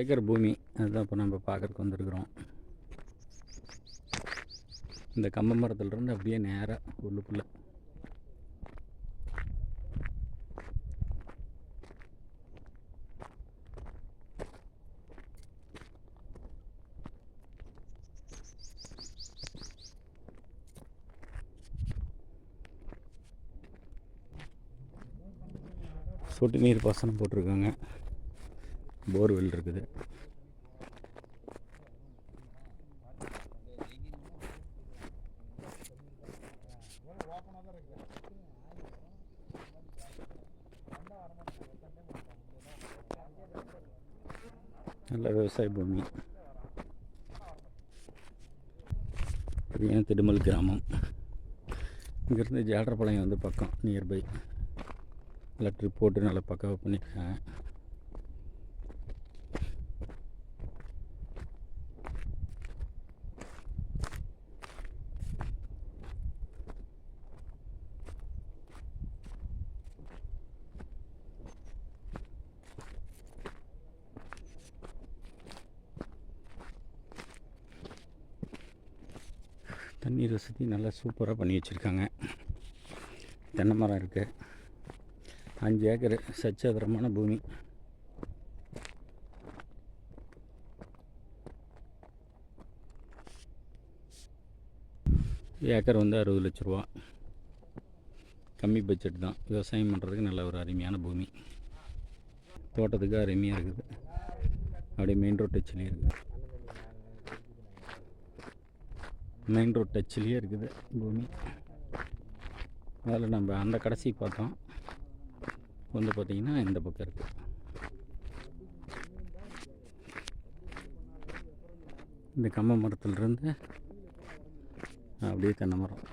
Acre பூமி. அதுதான் இப்போ நம்ம பார்க்கறதுக்கு வந்திருக்கிறோம். இந்த கம்ப மரத்துலேருந்து அப்படியே நேராக உள்ளுக்குள்ளே. சொட்டு நீர் பாசனம் போட்டிருக்காங்க. போர்வெல் இருக்குது. நல்ல விவசாய பூமி. ஏன் திருமல் கிராமம். இங்கேருந்து ஜாடரப்பாளையம் வந்து பக்கம் நியர்பை நல்லா ட்ரிப் போட்டு நல்லா பக்காவாக பண்ணியிருக்கேன் தண்ணீர் வசதி நல்லா சூப்பராக பண்ணி வச்சுருக்காங்க. தென்னை மரம் இருக்குது அஞ்சு ஏக்கர் சச்சேதரமான பூமி. ஏக்கர் வந்து அறுபது லட்ச ரூபா. கம்மி பட்ஜெட் தான். விவசாயம் பண்ணுறதுக்கு நல்ல ஒரு அருமையான பூமி. தோட்டத்துக்கு அருமையாக இருக்குது. அப்படியே மெயின் ரோட் டச்சிலே இருக்குது. மெயின் ரோட் டச்சிலே இருக்குது பூமி. அதில் நம்ம அந்த கடைசி பார்த்தோம். வந்து பார்த்திங்கன்னா இந்த பக்கம் இருக்குது இந்த கம்ப மரத்துலேருந்து அப்படியே தென்னை மரம்.